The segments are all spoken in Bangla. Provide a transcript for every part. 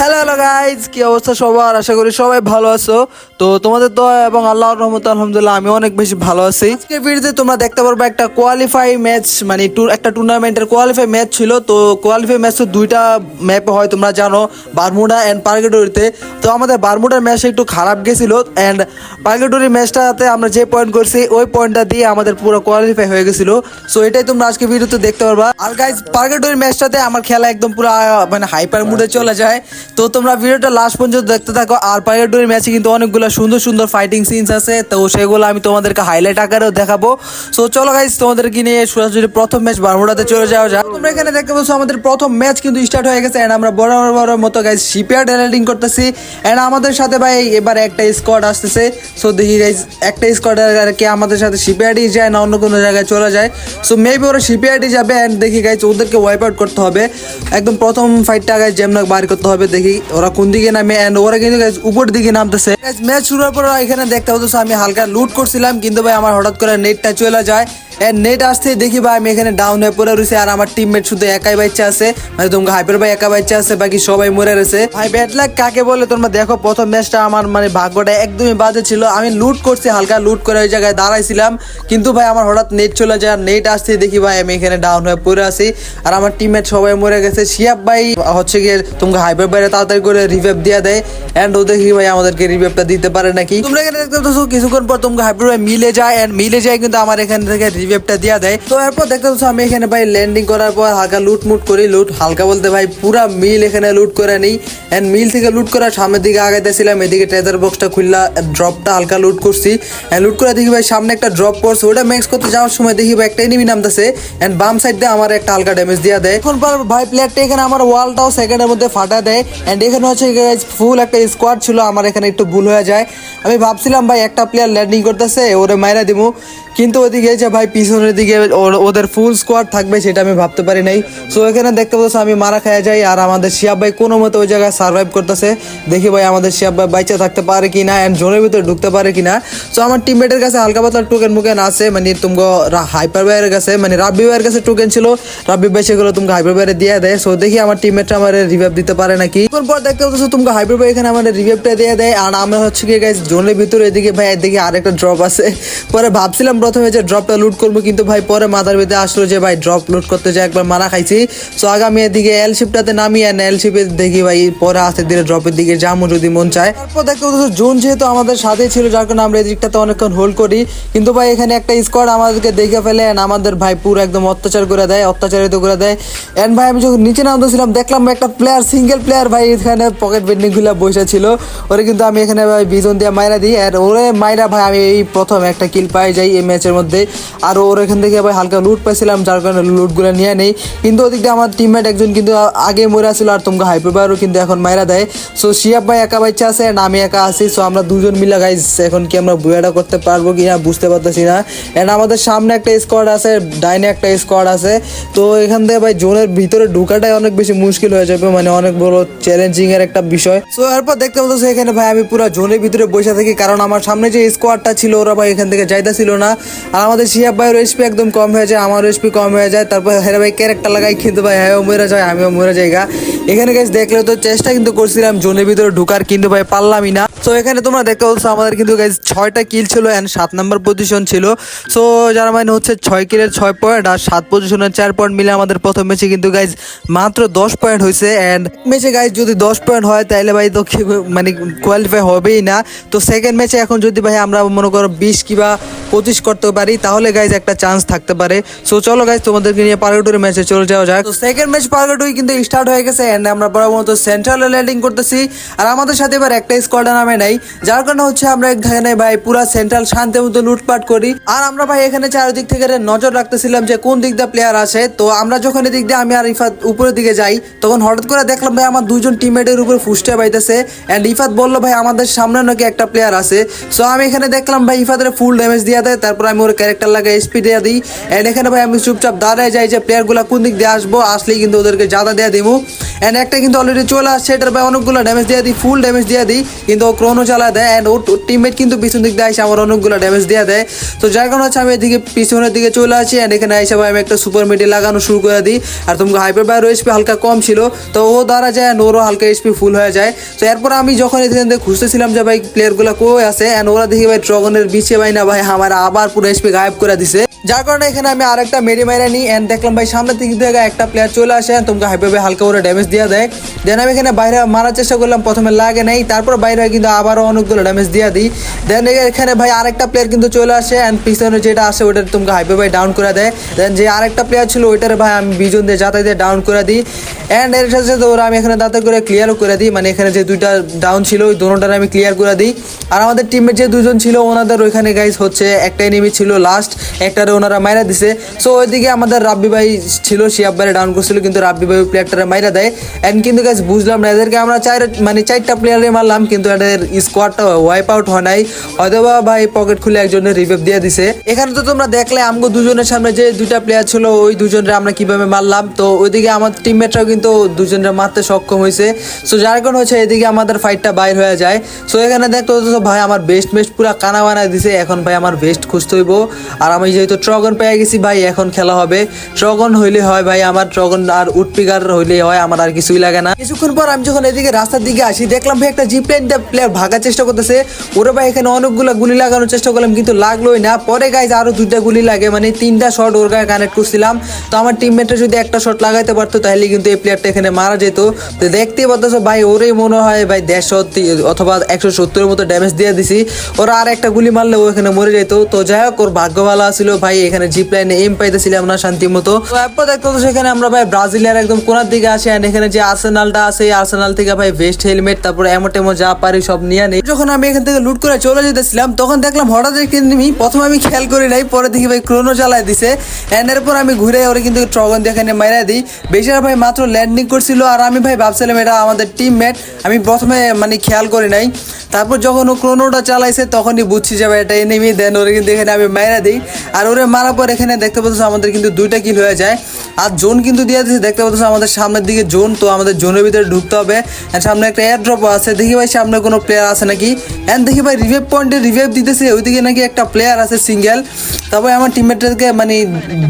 হ্যালো গাইজ কি অবস্থা সবার? আশা করি সবাই ভালো আছো। তো তোমাদের দয়া এবং আল্লাহর রহমত আলহামদুলিল্লাহ আমি অনেক বেশি ভালো আছি। আজকে ভিডিওতে তোমরা দেখতে পারবে একটা কোয়ালিফাই ম্যাচ মানে একটা টুর্নামেন্টের কোয়ালিফাই ম্যাচ ছিল। তো কোয়ালিফাই ম্যাচ তো দুইটা ম্যাপ হয়, তোমরা জানো বারমুডা অ্যান্ড পার্গেটরিতে তো আমাদের বারমুডার ম্যাচ একটু খারাপ গেছিল অ্যান্ড পার্গেটরি ম্যাচটাতে আমরা যে পয়েন্ট করছি, ওই পয়েন্টটা দিয়ে আমাদের পুরো কোয়ালিফাই হয়ে গেছিল। সো এটাই তোমরা আজকে ভিডিওতে দেখতে পারবা। আর গাইজ পার্গেটরি ম্যাচটাতে আমার খেলা একদম পুরো মানে হাইপার মুডে চলে যায়। তো তোমরা ভিডিওটা লাস্ট পর্যন্ত দেখতে থাকো। আর পার্গেটরি ম্যাচে কিন্তু অনেকগুলো সুন্দর সুন্দর ফাইটিং সিনস আছে। তো সেগুলো আমি তোমাদেরকে হাইলাইট আকারেও দেখাবো। সো চলো গাইজ তোমাদেরকে নিয়ে সরাসরি প্রথম ম্যাচ বারমুডাতে চলে যাওয়া যাক। তোমরা এখানে দেখতে পাচ্ছ, আমাদের প্রথম ম্যাচ কিন্তু স্টার্ট হয়ে গেছে। এন্ড আমরা বড় বড় বড় মতো গাইজ শিপইয়ার্ড রেডিং করতেছি। এন্ড আমাদের সাথে ভাই, এবার একটা স্কোয়াড আসতেছে। সো দেখি গাইজ একটা স্কোয়াড আর কি আমাদের সাথে শিপইয়ার্ডই যায় না অন্য কোনো জায়গায় চলে যায়। সো মেবি ওরা শিপইয়ার্ডই যাবে। এন্ড দেখি গাইজ ওদেরকে ওয়াইপ আউট করতে হবে। একদম প্রথম ফাইটটা গাইজ যেমন বার করতে হবে। দেখি, ওরা কোন দিকে নামে ওরা কিন্তু উপর দিকে নামতেছে। ম্যাচ শুরু হওয়ার পর এখানে দেখতে হতো আমি হালকা লুট করছিলাম, কিন্তু ভাই আমার হঠাৎ করে নেটটা চলে যায়। নেট আসতে দেখি ভাই, আমি এখানে ডাউন হয়ে পড়ে রয়েছে আর আমার টিমমেট শুধু একাই বাচ্চা আছে। মানে তোমাকে হাইপার ভাই একা বাচ্চা আছে, বাকি সবাই মরে রয়েছে ভাই ব্যাট লাগ কাকে বলে তোমরা দেখো, প্রথম ম্যাচটা আমার মানে ভাগ্যটা একদমই বাজে ছিল। আমি লুট করছি, হালকা লুট করে ওই জায়গায় দাঁড়াইছিলাম। কিন্তু ভাই আমার হঠাৎ নেট চলে যায় আর নেট আসতে দেখি ভাই, আমি এখানে ডাউন হয়ে পড়ে আছি। আর আমার টিমমেট সবাই মরে গেছে। শিয়াব ভাই, হচ্ছে গিয়ে তোমাকে হাইপের বাইরে তাড়াতাড়ি করে রিভেভ দিয়ে দেয়। এন্ড ও দেখি ভাই আমাদেরকে রিভেভটা দিতে পারে নাকি। তোমরা এখানে দেখতে পাচ্ছ, কিছুক্ষণ পর তোমাকে হাইপার ভাই মিলে যায়। এন্ড মিলে যায় কিন্তু আমার এখান থেকে রিভেভটা দিয়ে দেয়। তো এরপর দেখতে পাচ্ছ, আমি এখানে ভাই ল্যান্ডিং করার পর হালকা লুট মুট করি। লুট হালকা বলতে ভাই পুরা মিল এখানে লুট করে নিই। এন্ড মিল থেকে লুট করার সামনের দিকে আগাইতেছিলাম। এদিকে ট্রেজার বক্সটা খুললা ড্রপটা হালকা লুট করছি। এন্ড লুট করে দেখি ভাই সামনে একটা ড্রপ করছে ওটা ম্যাক্স করতে যাওয়ার সময় দেখি ভাই একটা এনিমি নামতেছে। এন্ড বাম সাইড দিয়ে আমার একটা হালকা ড্যামেজ দিয়ে দেয়। এখন পর ভাই প্লেয়ারটা এখানে আমার ওয়ালটাও সেকেন্ডের মধ্যে ফাটা দেয়। এন্ড এখানে হচ্ছে ফুল একটা স্কোয়াড ছিল, আমার এখানে একটু ভুল হয়ে যায়। আমি ভাবছিলাম ভাই, একটা প্লেয়ার ল্যান্ডিং করতেছে, ওরে মাইরা দিমু। কিন্তু ওদিকে যে ভাই, পিছনের দিকে ওদের ফুল স্কোয়াড থাকবে, সেটা আমি ভাবতে পারি নাই। সো এখানে দেখতে পাচ্ছ, আমি মারা খাওয়া যাই, আর আমাদের শিয়াব ভাই কোনো মতো ওই জায়গায় সার্ভাইভ করতেছে। দেখি ভাই, আমাদের শিয়াব ভাই বাইচা থাকতে পারে কি না অ্যান্ড জোনের ভিতরে ঢুকতে পারে কি না সো আমার টিমমেটের কাছে হালকা পাতলা টোকেন মুকেন আছে মানে তুমি হাইপার ভাইয়ের কাছে মানে রাব্বি ভাইয়ের কাছে টোকেন ছিল। রাব্বি ভাই, সেগুলো তুমি হাইপার ভাইয়ের দিয়ে দেয়। সো দেখি আমার টিমমেটটা আমার রিভাইভ দিতে পারে নাকি। তখন পর দেখতে পাচ্ছ তুমি হাইপার ভাই এখানে আমাদের রিভাইভটা দিয়ে দেয়। আর আমরা হচ্ছে কি গাইস জোনের ভিতরে এদিকে ভাই, এদিকে আরেকটা ড্রপ আছে। পরে ভাবছিলাম প্রথমে যে ড্রপটা লুট করব, কিন্তু ভাই পরে মাথার ভিতরে আসলো যে ভাই ড্রপ লুট করতে যায় একবার মারা খাইছি। সো আগামী এদিকে এল শিপটাতে নামি আর এল শিপে দেখি ভাই পরে আস্তে ধীরে ড্রপের দিকে যাব যদি মন চায়। তারপর দেখতে পাচ্ছ জোন যেহেতু আমাদের সাথেই ছিল, যার কারণে আমরা এদিকটাতে অনেকক্ষণ হোল্ড করি। কিন্তু ভাই এখানে একটা স্কোয়াড আমাদেরকে দেখে ফেলে and আমাদের ভাই পুরো একদম অত্যাচার করে দেয়, অত্যাচারিত করে দেয়। এন্ড ভাই আমি যখন নিচে নামতেছিলাম, দেখলাম একটা প্লেয়ার সিঙ্গেল প্লেয়ার ভাই এখানে পকেট বেন্ডিংগুলা বসে ছিল। ওরে কিন্তু আমি এখানে ভাই বিজন দিয়ে মাইরা দিই। আর ওরে মাইরা ভাই আমি এই প্রথম একটা কিল পাই যাই এই ম্যাচের মধ্যে। আর ওর এখান থেকে ভাই হালকা লুট পাইছিলাম, যার কারণে লুটগুলো নিয়ে নেই। কিন্তু ওদিক দিয়ে আমার টিমমেট একজন কিন্তু আগে মরে ছিল আর তোমাকে হাইপার বাইরও কিন্তু এখন মাইরা দেয়। সো শিয়াব ভাই একা বাচ্চা আছে and আমি একা আছি। সো আমরা দুজন মিলে গাইজ এখন কি আমরা বুয়াটা করতে পারব কি না বুঝতে পারতেছি না। এন্ড আমাদের সামনে একটা স্কোয়াড আছে, ডাইনে একটা স্কোয়াড আছে। তো এখান থেকে ভাই জোনের ভিতরে ঢুকাটাই অনেক বেশি মুশকিল হয়ে যাবে। মানে অনেক বড় চ্যালেঞ্জিং এর একটা বিষয়। সো এরপর দেখতে পাচ্ছি এখানে ভাই, আমি পুরো জোনের ভিতরে বসে থাকি, কারণ আমার সামনে যে স্কোয়াডটা ছিল, ওরা ভাই এখান থেকে যাইতেছিল না। আর আমাদের শিয়াব ভাইয়ের এসপি একদম কম হয়ে যায়, আমার এসপি কম হয়ে যায়। তারপর হ্যাঁ ভাই ক্যারেক্টার লাগাই, কিন্তু ভাই হ্যাঁ মরে যায়, আমিও মরে যাই গা। এখানে গাইজ দেখলে তো চেষ্টা কিন্তু করছিলাম জোনের ভিতরে ঢুকার, কিন্তু ভাই পারলামই না। তো এখানে তোমরা দেখতে পাচ্ছ আমাদের কিন্তু গাইজ ছয়টা কিল ছিল অ্যান্ড সাত নম্বর পজিশন ছিল। সো যারা মানে হচ্ছে ছয় কিলের ছয় পয়েন্ট আর সাত পজিশনের চার পয়েন্ট মিলে আমাদের প্রথম ম্যাচে কিন্তু গাইজ মাত্র দশ পয়েন্ট হয়েছে। অ্যান্ড ম্যাচে গাইজ যদি দশ পয়েন্ট হয় তাহলে ভাই তো মানে কোয়ালিফাই হবেই না। তো সেকেন্ড ম্যাচে এখন যদি ভাই আমরা মনে করো বিশ কিবা পঁচিশ করতে পারি, তাহলে গাইজ একটা চান্স থাকতে পারে। সো চলো গাইজ তোমাদেরকে নিয়ে পার্গটুরি ম্যাচে চলে যাওয়া যাক। তো সেকেন্ড ম্যাচ পার্গটুরি কিন্তু স্টার্ট হয়ে গেছে এন্ড আমরা বরাবর সেন্ট্রালে ল্যান্ডিং করতেছি। আর আমাদের সাথে এবার একটা স্কোয়াডের নামে নাই, যার কারণে হচ্ছে আমরা এখানে ভাই পুরা সেন্ট্রাল শান্তি মতো লুটপাট করি। আর আমরা ভাই এখানে চারিদিক থেকে নজর রাখতেছিলাম যে কোন দিক দিয়ে প্লেয়ার আসে তো আমরা যখন এদিক দিয়ে আমি আর ইফাত উপরের দিকে যাই, তখন হঠাৎ করে দেখলাম ভাই আমার দুজন টিমমেটের উপর ফুসটে পাইতেছে এন্ড ইফাত বলল, ভাই, আমাদের সামনে নাকি একটা প্লেয়ার আছে। সো আমি এখানে দেখলাম ভাই ইফাতের ফুল ড্যামেজ দিয়ে দেয় তারপর আমি ওর ক্যারেক্টার লাগে এসপি দিয়ে দিই। এন্ড এখানে ভাই আমি চুপচাপ দাঁড়ায় যাই যে প্লেয়ারগুলো কোন দিক দিয়ে আসব, আসলেই কিন্তু ওদেরকে জাদা দিয়ে দিব অ্যান্ড একটা কিন্তু অলরেডি চলে আসছে, এটার ভাই অনেকগুলো ড্যামেজ দিয়ে দিই ফুল ড্যামেজ দিয়ে দিই, কিন্তু ও ক্রোনো চালা দেয়। অ্যান্ড ওর টিমমেট কিন্তু পিছন দিক দিয়ে এসে আমার অনেকগুলো ড্যামেজ দিয়ে দেয়। তো যার কারণে হচ্ছে আমি এদিকে পিছনের দিকে চলে আসি অ্যান্ড এখানে এসে ভাই আমি একটা সুপার মিডি লাগানো শুরু করে দিই। আর তোমাকে হাইপার বাইর এইচপি হালকা কম ছিল, তো ও দ্বারা যায় and ওরও হালকা এইচপি ফুল হয়ে যায়। তো এরপর আমি যখন এখান খুঁজতেছিলাম যে ভাই প্লেয়ারগুলো কই আছে অ্যান্ড ওরা দেখি ভাই ড্রগনের বিছে ভাই না ভাই, আমার আবার পুরো এইচপি গায়েব করে দিছে। যার কারণে এখানে আমি আরেকটা মেরি মাইরা নিই। অ্যান্ড দেখলাম ভাই, সামনের দিক থেকে একটা প্লেয়ার চলে আসে। তোমাকে হাইপে হালকা করে ড্যামেজ দিয়ে দেয়। দেন আমি এখানে বাইরে মারার চেষ্টা করলাম, প্রথমে লাগে নাই। তারপর বাইরে কিন্তু আবারও অনেকগুলো ড্যামেজ দিয়ে দিই। দেন এখানে ভাই আরেকটা প্লেয়ার কিন্তু চলে আসে। অ্যান্ড পিছনে যেটা আসে ওটা তোমাকে হাইপে ভাই ডাউন করে দেয়। দেন যে আরেকটা প্লেয়ার ছিল, ওইটার ভাই আমি বিজন দিয়ে যাতায়াত দিয়ে ডাউন করে দিই। অ্যান্ড এর সাথে সাথে ওরা আমি এখানে দাঁতে করে ক্লিয়ারও করে দিই। মানে এখানে যে দুইটা ডাউন ছিল, ওই দুটোটার আমি ক্লিয়ার করে দিই। আর আমাদের টিমের যে দুজন ছিল, ওনাদের ওইখানে গাইজ হচ্ছে একটা এনিমি ছিল লাস্ট একটারে ওনারা মাইরা দিছে। সো ওইদিকে আমাদের রাব্বি ভাই ছিল শিয়াব ভাই ডাউন করছিল, কিন্তু রাব্বি ভাই প্লেয়ারটারে মাইরা দেয়। অ্যান্ড কিন্তু গাইজ বুঝলাম না, এদেরকে আমরা চার মানে চারটা প্লেয়ারে মারলাম, কিন্তু এদের স্কোয়াডটা ওয়াইপ আউট হয় নাই। হয়তোবা ভাই পকেট খুলে একজনের রিভাইভ দিয়ে দিছে। এখানে তো তোমরা দেখলে, আমগো দুজনের সামনে যে দুইটা প্লেয়ার ছিল, ওই দুজনরে আমরা কীভাবে মারলাম। তো ওইদিকে আমার টিমমেটরাও কিন্তু দুজনরে মারতে সক্ষম হয়েছে সো যার কারণ হচ্ছে এদিকে আমাদের ফাইটটা বাইর হয়ে যায়। সো এখানে দেখতে ভাই, আমার বেস্ট মেস্ট পুরা কানা বানায় দিছে। এখন ভাই আমার বেস্ট খুঁজতে হইব। আর আমি যেহেতু ট্রগন পেয়ে গেছি ভাই, এখন খেলা হবে। ট্রগন হইলে হয় ভাই, আমার ট্রগন আর উটপিকার হইলে হয়, আমার আর কিছুই লাগে না। কিছুক্ষণ পর আমি যখন এদিকে রাস্তার দিকে আসি, দেখলাম ভাই একটা জিপ লাইন প্লেয়ার ভাগার চেষ্টা করতেছে। ওরা ভাই, এখানে অনেকগুলো গুলি লাগানোর চেষ্টা করলাম, কিন্তু লাগলোই না। পরে গাইজ আরও দুইটা গুলি লাগে মানে তিনটা শট ওর গায়ে কানেক্ট করছিলাম। তো আমার টিমমেটরা যদি একটা শট লাগাইতে পারতো, তাহলে কিন্তু এই প্লেয়ারটা এখানে মারা যেত। তো দেখতেই পারতেছো ভাই, ওরই মনে হয় ভাই দেড়শো অথবা একশো সত্তরের মতো ড্যামেজ দিয়ে দিছি। ওরা আর একটা গুলি মারলে ও এখানে মরে যেত। তো যাই হোক ওর ভাগ্য ভালো ছিল ভাই এখানে জিপ লাইনে এম পাইতেছিলাম না শান্তি মতো তো এরপর দেখতে সেখানে আমরা ভাই ব্রাজিলিয়ার একদম কোনার দিকে আসি। অ্যান্ড এখানে যে আর্সেনালটা আছে এই আর্সেনাল থেকে ভাই ভেস্ট হেলমেট তারপর এমো টেমো যা পারি সব নিয়ে নেই। যখন আমি এখান থেকে লুট করে চলে যেতেছিলাম তখন দেখলাম হঠাৎ enemy, প্রথমে আমি খেয়াল করি নাই পরে দেখি ভাই ক্রোনো চালায় দিছে। এন্ড এরপর আমি ঘুরে ওরে কিন্তু ট্রগন দিয়ে এখানে মাইরা দিই। বেশিরভাগ ভাই মাত্র ল্যান্ডিং করছিল আর আমি ভাই ভাবছিলাম এটা আমাদের টিমমেট আমি প্রথমে মানে খেয়াল করি নাই। তারপর যখন ও ক্রোনোটা চালাইছে তখনই বুঝছি যে ভাই এটা এনিমি দেন ওরে কিন্তু এখানে আমি মাইরা দিই। আর ওরে মারার পর এখানে দেখতে পাচ্ছ আমাদের কিন্তু দুইটা কিল হয়ে যায়। আর জোন কিন্তু দিয়ে দিচ্ছে দেখতে পাচ্ছ আমাদের সামনের দিকে জোন, তো আমাদের জোনের ভিতরে ঢুকতে হবে। আর সামনে একটা এয়ার ড্রপ আছে, দেখি ভাই সামনে কোনো প্লেয়ার আছে নাকি? এন্ড দেখি ভাই রিভাইভ পয়েন্টে রিভাইভ দিতেছে, ওইদিকে নাকি একটা প্লেয়ার আছে সিঙ্গেল তারপরে আমার টিমমেটকে মানে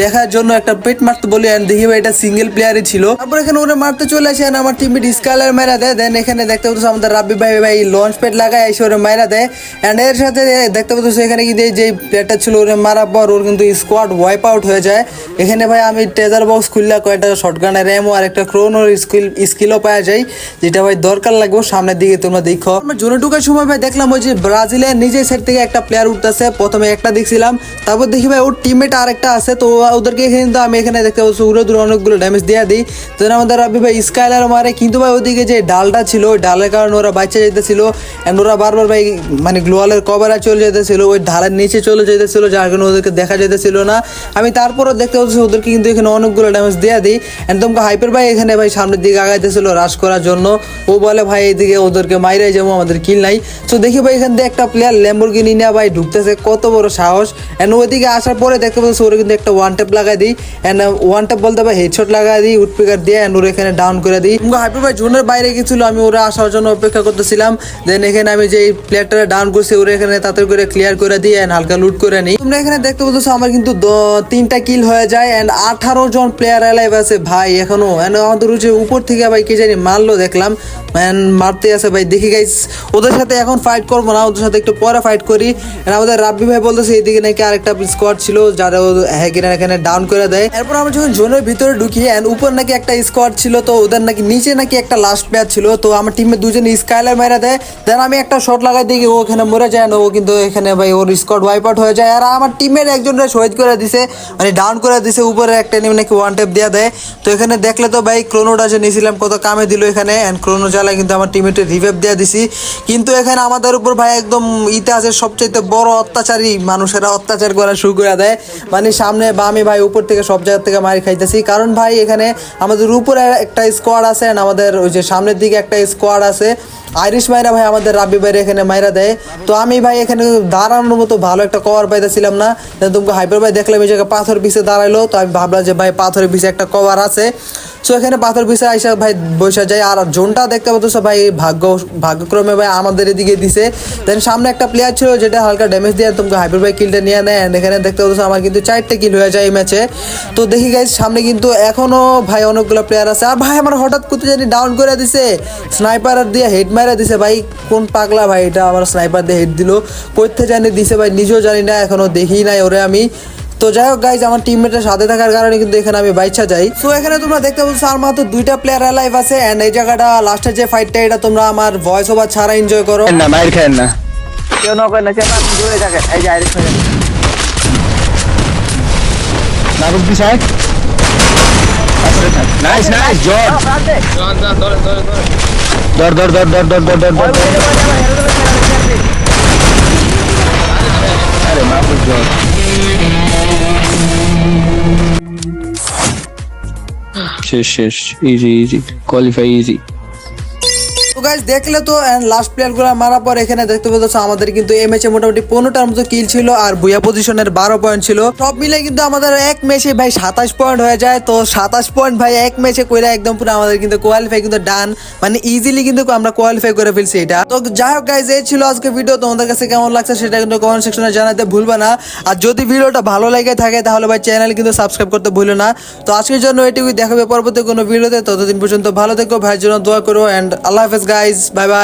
দেখার জন্য একটা পেট মারতে বলি অ্যান্ড দেখি ভাই এটা সিঙ্গেল প্লেয়ারই ছিল। তারপর এখানে ওরা মারতে চলে আসে আমার টিমমেট স্কালার মেরা দেয়। দেন এখানে দেখতে পাচ্ছ আমাদের রাব্বি ভাই ভাই লঞ্চ প্যাড লাগায় এসে ওরা মাইরা দেয়। এন্ড এর সাথে দেখতে পাচ্ছ এখানে কিন্তু যে প্লেয়ারটা ছিল, ওরে মারার পর ওর কিন্তু স্কোয়াড ওয়াইপ আউট হয়ে যায়। এখানে ভাই আমি ট্রেজার বক্স খুললে কয়েকটা শর্টগানের র্যামও আর একটা ক্রোনোর স্কিল স্কিলও পাওয়া যায়, যেটা ভাই দরকার লাগবে সামনের দিকে তোমরা দেখো। আমার জোনে ঢুকার সময় ভাই দেখলাম ওই যে ব্রাজিলের নিজের সাইড থেকে একটা প্লেয়ার উঠতেছে, প্রথমে একটা দেখছিলাম, তারপর দেখি ভাই ওর টিমমেট আরেকটা আছে, তো ওদেরকে কিন্তু আমি এখানে দেখতে পাচ্ছি, উড়ে দূরে অনেকগুলো ড্যামেজ দিয়ে দিই। তো আমাদের রাবি ভাই স্কাইলার মারে, কিন্তু ভাই ওদিকে যে ডালটা ছিল, ওই ডালের কারণে ওরা বাচ্চা যেতেছিল অ্যান্ড ওরা বারবার ভাই মানে গ্লোয়ালের কভারে চলে যেতেছিল, ওই ঢালের নিচে চলে যেতেছিল যার কারণে ওদেরকে দেখা যেতেছিল না। আমি তারপরও দেখতে পাচ্ছি ওদেরকে কিন্তু এখানে অনেকগুলো ড্যামেজ দেওয়া দিই। অ্যান্ড তোমাকে হাইপের ভাই, এখানে ভাই সামনের দিকে আগাইতেছিল রাশ করার জন্য। ও বলে, ভাই, এইদিকে ওদেরকে মাইরাই যাব, আমাদের কিল নাই। তো দেখি ভাই, এখান থেকে একটা প্লেয়ার ল্যাম্বরগিনি নিয়ে ভাই ঢুকতেছে, কত বড় সাহস। অ্যান্ড ওইদিকে আসার পরে দেখতে পাচ্ছি ওরা কিন্তু একটা ওয়ান টেপ লাগাই দিই। অ্যান্ড ওয়ান ট্যাপ বলতে ভাই হেডশট লাগাই দিই উডপিকার দিয়ে অ্যান্ড ওরা এখানে ডাউন করে দিই। হাইপের ভাই জোনের বাইরে গেছিল, আমি ওরা আসার জন্য অপেক্ষা করতেছিলাম। দেন এখানে আমি যে প্লেয়ারটা ডাউন করছি, ওরা এখানে তাড়াতাড়ি করে ক্লিয়ার করে দিই অ্যান্ড হালকা লুট করে নিই। তোমরা এখানে দেখতে পাচ্ছ আমার কিন্তু তিনটা কিল হয়ে যায় অ্যান্ড আঠারো জন প্লেয়ার অ্যালাইভ আছে ভাই, এখনও। আমাদের যে উপর থেকে ভাই কে জানি মারলো দেখলাম। মারতে আছে ভাই। দেখি গাইস ওদের সাথে এখন ফাইট করব না, ওদের সাথে একটু পরে ফাইট করি। আমাদের রাব্বি ভাই বলতেছে এইদিকে নাকি আরেকটা স্কোয়াড ছিল, যারা হ্যাকিরা এখানে ডাউন করে দেয়। এরপর আমরা যখন জোনের ভিতরে ঢুকি অ্যান্ড উপর নাকি একটা স্কোয়াড ছিল, তো ওদের নাকি নিচে নাকি একটা লাস্ট প্লেয়ার ছিল, তো আমার টিমে দুজনে স্কাইলার মেরা দেয়। দেন আমি একটা শট লাগাই দিই ও ওখানে মরে যায় না, ও কিন্তু এখানে ভাই ওর স্কোয়াড ওয়াইপ আউট হয়ে যায়। আর আমার টিমের একজনরা শহীদ করে দিছে মানে ডাউন করে দিছে, উপরে একটা নিম নাকি ওয়ান টেপ দেওয়া দেয়। তো এখানে দেখলে তো ভাই ক্রোনোটা যে নিয়েছিলাম, কত কামে দিল এখানে অ্যান্ড ক্রোনো চালায় কিন্তু আমার টিমেটে রিভেভ দেওয়া দিছি। কিন্তু এখানে আমাদের উপর ভাই একদম ইতিহাসের সবচেয়ে বড় অত্যাচারী মানুষেরা অত্যাচার করা শুরু করে দেয়। মানে সামনে বা আমি ভাই উপর থেকে সব জায়গা থেকে মারি খাইতেছি। কারণ ভাই এখানে আমাদের উপরে একটা স্কোয়াড আছে আমাদের ওই যে সামনের দিকে একটা স্কোয়াড আছে। আইরিশ মাইরা ভাই আমাদের রাব্বি ভাইরা এখানে মাইরা দেয়। তো আমি ভাই এখানে দাঁড়ানোর মতো ভালো একটা কভার পাইতেছিলাম না। তোমাকে হাইপার ভাই দেখলাম এই জায়গায় পাথর পিছিয়ে দাঁড়াইলো, তো আমি ভাবলাম যে ভাই পাথরের পিছিয়ে একটা কভার আছে। সো এখানে পাথর পিছিয়ে আইসা ভাই বসে যায়, আর জোনটা দেখতে পাচ্ছ ভাই ভাগ্য, ভাগ্যক্রমে ভাই আমাদের এদিকে দিছে। দেন সামনে একটা প্লেয়ার ছিল, যেটা হালকা ড্যামেজ দিয়ে তোমাকে হাইপার ভাই কিলটা নিয়ে নেয়। And এখানে দেখতে পাচ্ছ, আমার কিন্তু চারটে কিল হয়ে যায় এই ম্যাচে তো দেখি গাইজ সামনে কিন্তু এখনও ভাই অনেকগুলো প্লেয়ার আছে। আর ভাই, আমার হঠাৎ করতে জানি ডাউন করে দিছে। স্নাইপার দিয়ে হেড মারা দিছে। ভাই, কোন পাগলা ভাই এটা? আমার স্নাইপার দিয়ে হেড দিল। করতে জানি দিছে ভাই, নিজেও জানি না, এখনও দেখি নাই ওরে আমি। তো যাই হোক গাইজ আমার টিমমেটের সাথে থাকার কারণে কিন্তু এখানে আমি বাইচা যাই তো এখানে তোমরা দেখতে পাচ্ছ আর মাত্র দুইটা প্লেয়ার লাইভ আছে এন্ড এই জায়গাটা লাস্টের যে ফাইটটা এটা তোমরা আমার ভয়েস ওভার ছাড়া এনজয় করো না মাইর খায় না কেউ নক না চেপা দূরে থাকে এই যে আইরিশ হয়ে নাটক দি সাইড নাইস নাইস জর প্রান্তে দর দর দর দর দর দর দর ওই দর ওই Shh, shh. Easy, easy. Qualify easy. তো গাইজ দেখলে তো এন্ড লাস্ট প্লেয়ারগুলো মারার পর এখানে দেখতে পাচ্ছ আমাদের কিন্তু এই ম্যাচে মোটামুটি পনেরোটার মতো কিল ছিল আর বুয়া পজিশনের বারো পয়েন্ট ছিল। সব মিলে কিন্তু আমাদের এক ম্যাচে ভাই সাতাশ পয়েন্ট হয়ে যায়। তো সাতাশ পয়েন্ট ভাই এক ম্যাচে কইরা একদম পুরো আমাদের কিন্তু কোয়ালিফাই কিন্তু ডান মানে ইজিলি কিন্তু আমরা কোয়ালিফাই করে ফেলছি এটা। তো যাই হোক গাইজ এই ছিল আজকে ভিডিও তোমাদের কাছে কেমন লাগছে সেটা কিন্তু কমেন্ট সেকশনে জানাতে ভুলবে না। আর যদি ভিডিওটা ভালো লেগে থাকে, তাহলে ভাই চ্যানেল কিন্তু সাবস্ক্রাইব করতে ভুলো না। তো আজকের জন্য এটুকুই। দেখাবে পরবর্তী কোনো ভিডিওতে ততদিন পর্যন্ত ভালো থেকো, ভাইয়ের জন্য দোয়া করো এন্ড আল্লাহ হাফেজ guys. Bye bye.